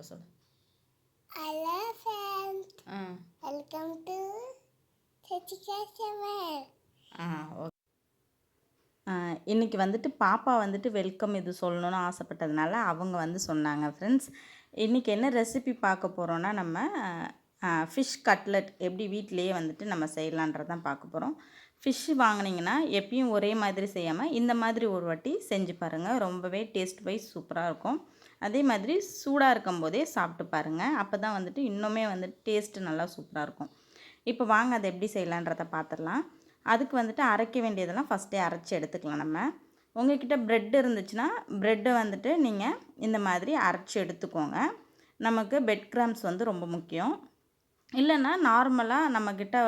இப்போ சொல்லு hello friend ah welcome to Sachika சமையல் ஆ ஓகே இன்றைக்கி வந்துட்டு பாப்பா வந்துட்டு வெல்கம் இது சொல்லணும்னு ஆசைப்பட்டதுனால அவங்க வந்து சொன்னாங்க ஃப்ரெண்ட்ஸ் இன்றைக்கி என்ன ரெசிபி பார்க்க போகிறோன்னா நம்ம ஃபிஷ் கட்லெட் எப்படி வீட்டிலேயே வந்துட்டு நம்ம செய்யலான்றதான் பார்க்க போகிறோம் ஃபிஷ் வாங்கினீங்கன்னா எப்பயும் ஒரே மாதிரி செய்யாமல் இந்த மாதிரி ஒரு வாட்டி செஞ்சு பாருங்கள் ரொம்பவே டேஸ்ட் வைஸ் சூப்பராக இருக்கும். அதே மாதிரி சூடாக இருக்கும் போதே சாப்பிட்டு பாருங்கள் அப்போ தான் வந்துட்டு இன்னுமே வந்துட்டு டேஸ்ட்டு நல்லா சூப்பராக இருக்கும். இப்போ வாங்க அதை எப்படி செய்யலான்றதை பார்த்துடலாம் அதுக்கு வந்துட்டு அரைக்க வேண்டியதெல்லாம் ஃபஸ்ட்டே அரைச்சி எடுத்துக்கலாம் நம்ம. உங்கள்கிட்ட ப்ரெட் இருந்துச்சுன்னா ப்ரெட்டை வந்துட்டு நீங்கள் இந்த மாதிரி அரைச்சி எடுத்துக்கோங்க. நமக்கு பெட் கிராம்ஸ் வந்து ரொம்ப முக்கியம். இல்லைன்னா நார்மலாக நம்மக்கிட்ட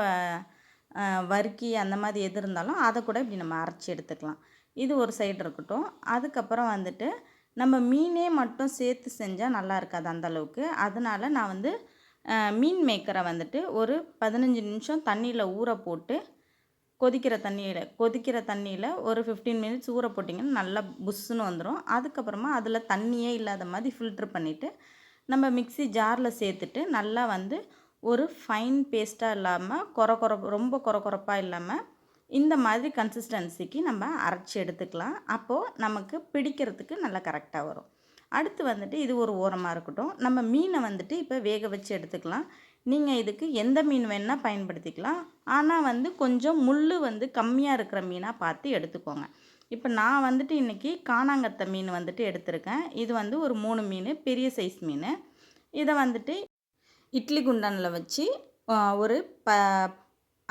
வறுக்கி அந்த மாதிரி எது இருந்தாலும் அதை கூட இப்படி நம்ம அரைச்சி எடுத்துக்கலாம். இது ஒரு சைடு இருக்கட்டும். அதுக்கப்புறம் வந்துட்டு நம்ம மீனே மட்டும் சேர்த்து செஞ்சால் நல்லா இருக்காது அந்தளவுக்கு அதனால் அதனால நான் வந்து மீன் மேக்கரை வந்துட்டு ஒரு பதினஞ்சு நிமிஷம் தண்ணியில் ஊற போட்டு கொதிக்கிற தண்ணியில் கொதிக்கிற தண்ணியில் ஒரு ஃபிஃப்டீன் மினிட்ஸ் ஊற போட்டிங்கன்னா நல்லா புஷ்ஷுன்னு வந்துடும் அதுக்கப்புறமா அதில் தண்ணியே இல்லாத மாதிரி ஃபில்ட்ரு பண்ணிவிட்டு நம்ம மிக்ஸி ஜாரில் சேர்த்துட்டு நல்லா வந்து ஒரு ஃபைன் பேஸ்ட்டாக இல்லாமல் கொர கொர ரொம்ப கொர கொரப்பாக இல்லாமல் இந்த மாதிரி கன்சிஸ்டன்சிக்கு நம்ம அரைச்சி எடுத்துக்கலாம். அப்போது நமக்கு பிடிக்கிறதுக்கு நல்லா கரெக்டாக வரும். அடுத்து வந்துட்டு இது ஒரு ஓரமாக இருக்கட்டும். நம்ம மீனை வந்துட்டு இப்போ வேக வச்சு எடுத்துக்கலாம். நீங்கள் இதுக்கு எந்த மீன் வேணால் பயன்படுத்திக்கலாம். ஆனால் வந்து கொஞ்சம் முள் வந்து கம்மியாக இருக்கிற மீனாக பார்த்து எடுத்துக்கோங்க. இப்போ நான் வந்துட்டு இன்றைக்கி காணாங்கத்தை மீன் வந்துட்டு எடுத்திருக்கேன். இது வந்து ஒரு மூணு மீன் பெரிய சைஸ் மீன். இதை வந்துட்டு இட்லி குண்டானில் வச்சு ஒரு ப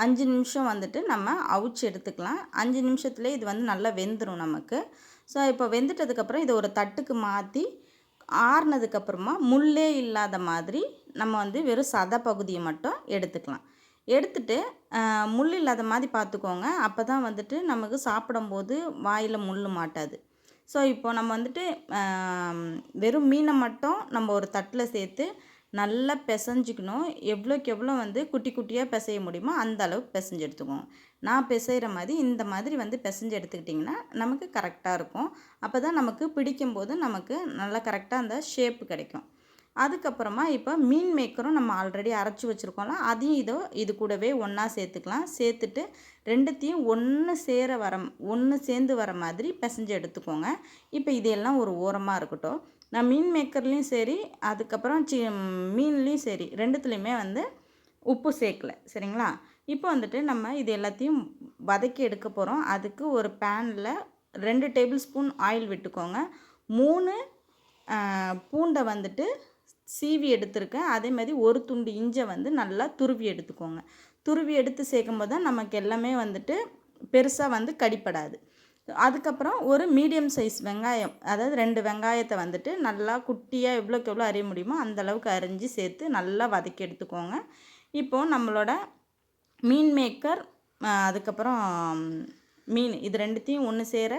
அஞ்சு நிமிஷம் வந்துட்டு நம்ம அவிச்சு எடுத்துக்கலாம். அஞ்சு நிமிஷத்துலேயே இது வந்து நல்லா வெந்துடும் நமக்கு. ஸோ இப்போ வெந்துட்டதுக்கப்புறம் இதை ஒரு தட்டுக்கு மாற்றி ஆறுனதுக்கப்புறமா முள்ளே இல்லாத மாதிரி நம்ம வந்து வெறும் சத பகுதியை மட்டும் எடுத்துக்கலாம். எடுத்துட்டு முள் இல்லாத மாதிரி பார்த்துக்கோங்க. அப்போ தான் வந்துட்டு நமக்கு சாப்பிடும்போது வாயில் முள் மாட்டாது. ஸோ இப்போ நம்ம வந்துட்டு வெறும் மீனை மட்டும் நம்ம ஒரு தட்டில் சேர்த்து நல்லா பிசைஞ்சிக்கணும். எவ்வளோக்கு எவ்வளோ வந்து குட்டி குட்டியாக பிசைய முடியுமோ அந்த அளவுக்கு பிசைஞ்சு எடுத்துக்கோங்க நான் பிசைகிற மாதிரி இந்த மாதிரி வந்து பிசைஞ்சு எடுத்துக்கிட்டிங்கன்னா நமக்கு கரெக்டாக இருக்கும். அப்போ தான் நமக்கு பிடிக்கும்போது நமக்கு நல்லா கரெக்டாக அந்த ஷேப் கிடைக்கும். அதுக்கப்புறமா இப்போ மீன் மேக்கரும் நம்ம ஆல்ரெடி அரைச்சி வச்சுருக்கோம்ல அதையும் இதோ இது கூடவே ஒன்றா சேர்த்துக்கலாம். சேர்த்துட்டு ரெண்டுத்தையும் ஒன்று சேர வர ஒன்று சேர்ந்து வர மாதிரி பிசைஞ்சு எடுத்துக்கோங்க. இப்போ இதெல்லாம் ஒரு ஓரமாக இருக்கட்டும். நான் மீன் மேக்கர்லேயும் சரி அதுக்கப்புறம் சி மீன்லேயும் சரி ரெண்டுத்துலேயுமே வந்து உப்பு சேர்க்கல சரிங்களா? இப்போ வந்துட்டு நம்ம இது எல்லாத்தையும் வதக்கி எடுக்க போகிறோம் அதுக்கு ஒரு பேனில் ரெண்டு டேபிள் ஸ்பூன் ஆயில் விட்டுக்கோங்க. மூணு பூண்டை வந்துட்டு சீவி எடுத்திருக்கேன். அதே மாதிரி ஒரு துண்டு இஞ்சை வந்து நல்லா துருவி எடுத்துக்கோங்க. துருவி எடுத்து சேர்க்கும் போது தான் நமக்கு எல்லாமே வந்துட்டு பெருசாக வந்து கடிப்படாது. அதுக்கப்புறம் ஒரு மீடியம் சைஸ் வெங்காயம் அதாவது ரெண்டு வெங்காயத்தை வந்துட்டு நல்லா குட்டியாக எவ்வளோக்கு எவ்வளோ அறிய முடியுமோ அந்தளவுக்கு அரிஞ்சு சேர்த்து நல்லா வதக்கி எடுத்துக்கோங்க. இப்போது நம்மளோட மீன் மேக்கர் அதுக்கப்புறம் மீன் இது ரெண்டுத்தையும் ஒன்று சேர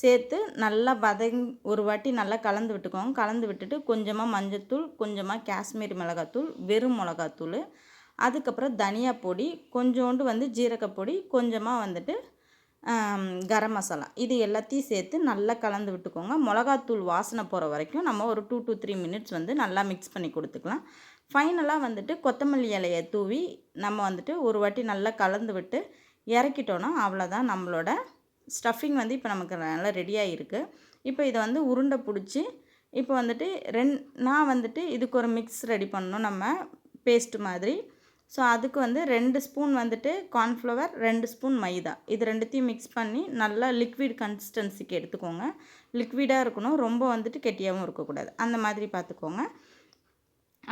சேர்த்து நல்லா வதங் ஒரு வாட்டி நல்லா கலந்து விட்டுக்கோங்க. கலந்து விட்டுட்டு கொஞ்சமாக மஞ்சத்தூள் கொஞ்சமாக காஷ்மீரி மிளகாத்தூள் வெறும் மிளகாத்தூள் அதுக்கப்புறம் தனியா பொடி கொஞ்சோண்டு வந்து ஜீரகப்பொடி கொஞ்சமாக வந்துட்டு கரம் மசாலா. இது எல்லாத்தையும் சேர்த்து நல்லா கலந்து விட்டுக்கோங்க. மிளகாத்தூள் வாசனை போகிற வரைக்கும் நம்ம ஒரு டூ டூ த்ரீ மினிட்ஸ் வந்து நல்லா மிக்ஸ் பண்ணி கொடுத்துக்கலாம். ஃபைனலாக வந்துட்டு கொத்தமல்லி இலையை தூவி நம்ம வந்துட்டு ஒரு வாட்டி நல்லா கலந்து விட்டு இறக்கிட்டோன்னா அவ்வளோதான் நம்மளோட ஸ்டஃபிங் வந்து இப்போ நமக்கு நல்லா ரெடியாக இருக்குது இப்போ இதை வந்து உருண்டை பிடிச்சி இப்போ வந்துட்டு ரெண் நான் வந்துட்டு இதுக்கு ஒரு மிக்ஸ் ரெடி பண்ணணும். நம்ம பேஸ்ட் மாதிரி ஸோ அதுக்கு வந்து ரெண்டு ஸ்பூன் வந்துட்டு கார்ன்ஃப்ளவர் ரெண்டு ஸ்பூன் மைதா. இது ரெண்டுத்தையும் மிக்ஸ் பண்ணி நல்லா லிக்விட் கன்சிஸ்டன்சிக்கு எடுத்துக்கோங்க. லிக்விடாக இருக்கணும் ரொம்ப வந்துட்டு கெட்டியாகவும் இருக்கக்கூடாது. அந்த மாதிரி பார்த்துக்கோங்க.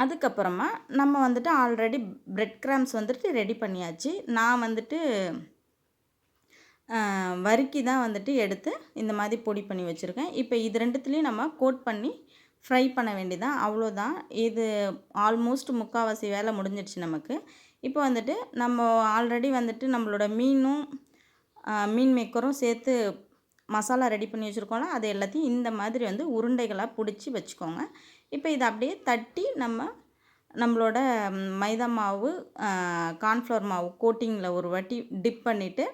அதுக்கப்புறமா நம்ம வந்துட்டு ஆல்ரெடி பிரெட் கிராம்ஸ் வந்துட்டு ரெடி பண்ணியாச்சு. நான் வந்துட்டு வறுக்கி தான் வந்துட்டு எடுத்து இந்த மாதிரி பொடி பண்ணி வச்சுருக்கேன். இப்போ இது ரெண்டுத்துலேயும் நம்ம கோட் பண்ணி ஃப்ரை பண்ண வேண்டியதான் அவ்வளோதான். இது ஆல்மோஸ்ட் முக்கால்வாசி வேலை முடிஞ்சிடுச்சு நமக்கு. இப்போ வந்துட்டு நம்ம ஆல்ரெடி வந்துட்டு நம்மளோட மீனும் மீன் மேக்கரும் சேர்த்து மசாலா ரெடி பண்ணி வச்சுருக்கோம்ல அது எல்லாத்தையும் இந்த மாதிரி வந்து உருண்டைகளாக பிடிச்சி வச்சுக்கோங்க. இப்போ இதை அப்படியே தட்டி நம்ம நம்மளோட மைதா மாவு கார்ன்ஃப்ளவர் மாவு கோட்டிங்கில் ஒரு வாட்டி டிப் பண்ணிவிட்டு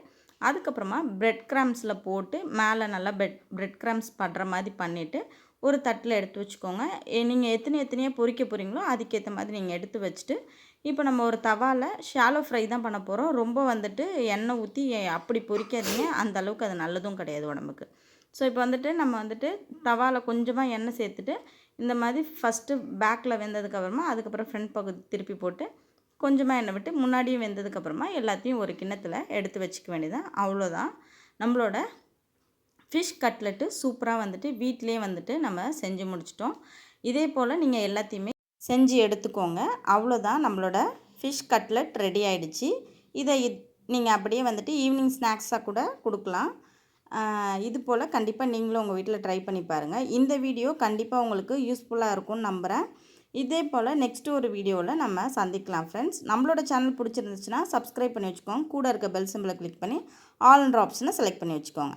அதுக்கப்புறமா பிரெட் கிராம்ஸில் போட்டு மேலே நல்லா பெட் பிரெட் கிராம்ஸ் படுற மாதிரி பண்ணிவிட்டு ஒரு தட்டில் எடுத்து வச்சுக்கோங்க. நீங்கள் எத்தனை எத்தனையோ பொறிக்க போகிறீங்களோ அதுக்கேற்ற மாதிரி நீங்கள் எடுத்து வச்சுட்டு இப்போ நம்ம ஒரு தவாவில் ஷாலோ ஃப்ரை தான் பண்ண போகிறோம் ரொம்ப வந்துட்டு எண்ணெய் ஊற்றி அப்படி பொரிக்காதீங்க அந்த அளவுக்கு அது நல்லதும் கிடையாது உடம்புக்கு. ஸோ இப்போ வந்துட்டு நம்ம வந்துட்டு தவாவில் கொஞ்சமாக எண்ணெய் சேர்த்துட்டு இந்த மாதிரி ஃபஸ்ட்டு பேக்கில் வெந்ததுக்கப்புறமா அதுக்கப்புறம் ஃப்ரண்ட் பகுதி திருப்பி போட்டு கொஞ்சமாக எண்ணெய் விட்டு முன்னாடியும் வெந்ததுக்கப்புறமா எல்லாத்தையும் ஒரு கிண்ணத்தில் எடுத்து வச்சுக்க வேண்டியதான் அவ்வளோதான் நம்மளோட ஃபிஷ் கட்லெட்டு சூப்பராக வந்துட்டு வீட்டிலே வந்துட்டு நம்ம செஞ்சு முடிச்சிட்டோம். இதே போல் நீங்கள் எல்லாத்தையுமே செஞ்சு எடுத்துக்கோங்க. அவ்வளோதான் நம்மளோட ஃபிஷ் கட்லெட் ரெடி ஆகிடுச்சு இதை நீங்கள் அப்படியே வந்துட்டு ஈவினிங் ஸ்நாக்ஸாக கூட கொடுக்கலாம். இது போல் கண்டிப்பாக நீங்களும் உங்கள் வீட்டில் ட்ரை பண்ணி பாருங்கள் இந்த வீடியோ கண்டிப்பாக உங்களுக்கு யூஸ்ஃபுல்லாக இருக்கும்னு நம்புகிறேன் இதே போல் நெக்ஸ்ட்டு ஒரு வீடியோவில் நம்ம சந்திக்கலாம் ஃப்ரெண்ட்ஸ் நம்மளோட சேனல் பிடிச்சிருந்துச்சுன்னா சப்ஸ்கிரைப் பண்ணி வச்சுக்கோங்க. கூட இருக்க பெல் சிம்பிளை கிளிக் பண்ணி ஆல்ன்ற ஆப்ஷனை செலக்ட் பண்ணி வச்சுக்கோங்க.